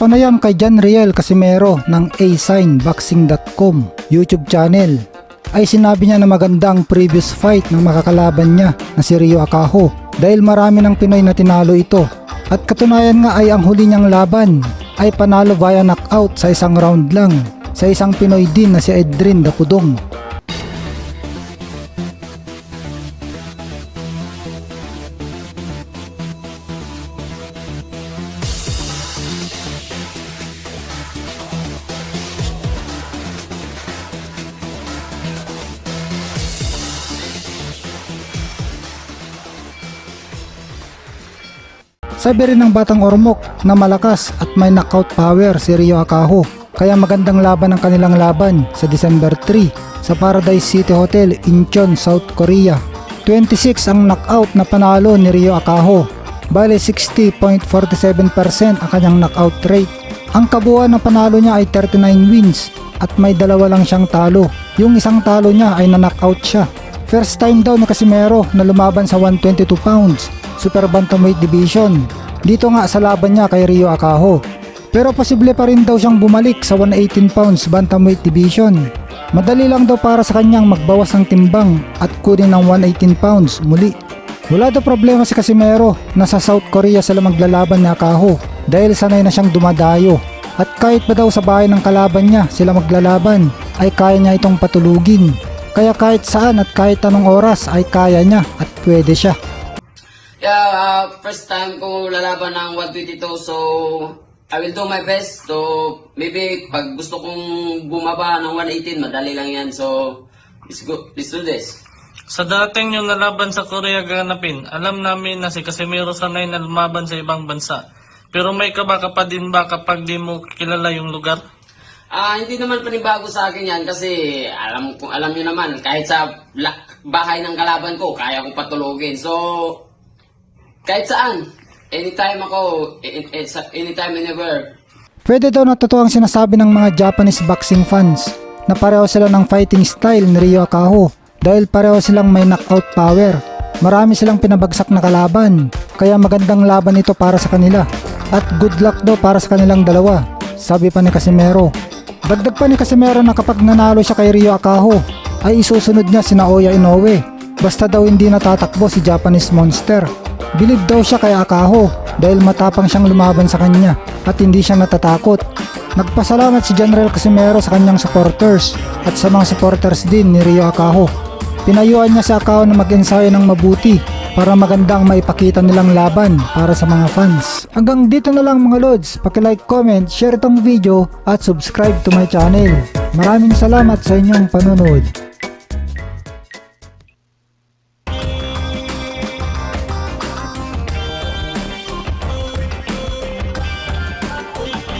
panayam kay John Riel Casimero ng asignboxing.com YouTube channel ay sinabi niya na magandang previous fight ng makakalaban niya na si Rio Akaho dahil marami ng Pinoy na tinalo ito at katunayan nga ay ang huli niyang laban ay panalo via knockout sa isang round lang sa isang Pinoy din na si Edrin Dapudong. Sabi rin ng Batang Ormoc na malakas at may knockout power si Rio Akaho kaya magandang laban ang kanilang laban sa December 3 sa Paradise City Hotel, Incheon, South Korea. 26 ang knockout na panalo ni Rio Akaho. Bale 60.47% ang kanyang knockout rate. Ang kabuuan ng panalo niya ay 39 wins at may dalawa lang siyang talo. Yung isang talo niya ay na-knockout siya. First time daw ni Casimero na lumaban sa 122 pounds, Super Bantamweight Division. Dito nga sa laban niya kay Rio Akaho. Pero posible pa rin daw siyang bumalik sa 118 pounds Bantamweight Division. Madali lang daw para sa kanyang magbawas ng timbang at kunin ng 118 pounds muli. Wala daw problema si Casimero na sa South Korea sila maglalaban ni Akaho dahil sanay na siyang dumadayo. At kahit ba daw sa bahay ng kalaban niya sila maglalaban ay kaya niya itong patulugin. Kaya kahit saan at kahit anong oras ay kaya niya at pwede siya. Yeah, uh, first time ko lalaban ng 122 so I will do my best. So maybe pag gusto kong bumaba ng 118, madali lang yan. So let's go, let's do this. Sa dating yung nalaban sa Korea ganapin, alam namin na si Casimiro sanay na lumaban sa ibang bansa. Pero may kaba ka pa din ba kapag di mo kilala yung lugar? Ah, hindi naman panibago sa akin yan kasi alam ko alam niyo naman kahit sa bahay ng kalaban ko kaya ko patulogin. So kahit saan, anytime ako, in- in- sa- anytime anywhere, Pwede daw na totoo ang sinasabi ng mga Japanese boxing fans na pareho sila ng fighting style ni Ryo Akaho dahil pareho silang may knockout power. Marami silang pinabagsak na kalaban kaya magandang laban ito para sa kanila at good luck daw para sa kanilang dalawa sabi pa ni Casimero. Dagdag pa ni Casimero na kapag nanalo siya kay Ryo Akaho ay isusunod niya si Naoya Inoue basta daw hindi natatakbo si Japanese Monster. Bilib daw siya kay Akaho dahil matapang siyang lumaban sa kanya at hindi siya natatakot. Nagpasalamat si General Casimero sa kanyang supporters at sa mga supporters din ni Rio Akaho. Pinayuan niya si Akaho na mag-ensayo ng mabuti para magandang maipakita nilang laban para sa mga fans. Hanggang dito na lang mga lods, like, comment, share itong video at subscribe to my channel. Maraming salamat sa inyong panonood.